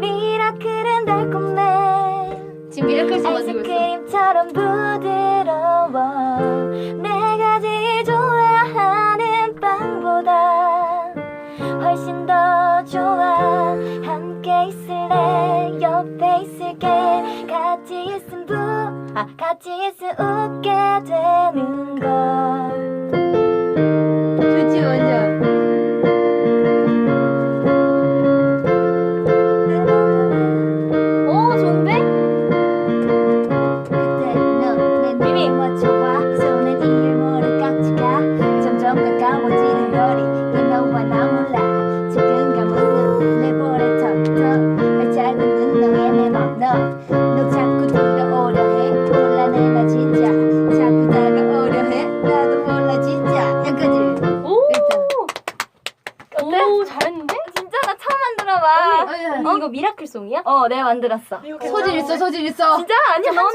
미라클은 달콤해. 지금 미라클송 만들고 있어. 아이스크림처럼 부드러워. 내가 제일 좋아하는 빵보다 훨씬 더 좋아. 함께 있을래? 옆에 있을게. 같이 있음 부, 아 같이 있음 웃게 되는 맞춰봐 손에 모른 깍지가. 점점 가까워지는 거리. 그 너와 나 몰라. 지금 감은 눈내 볼에 턱턱 발차고 있는 너의 내맘너너 자꾸 들어오려 해. 곤란해 나 진짜. 자꾸 다가오려 해. 나도 몰라 진짜. 여기까지? 오. 오 잘했는데? 진짜 나 처음 만들어봐. 언니, 언니 이거 미라클 송이야? 어 내가 만들었어. 소질 있어 소질 있어. 진짜? 아니야 너너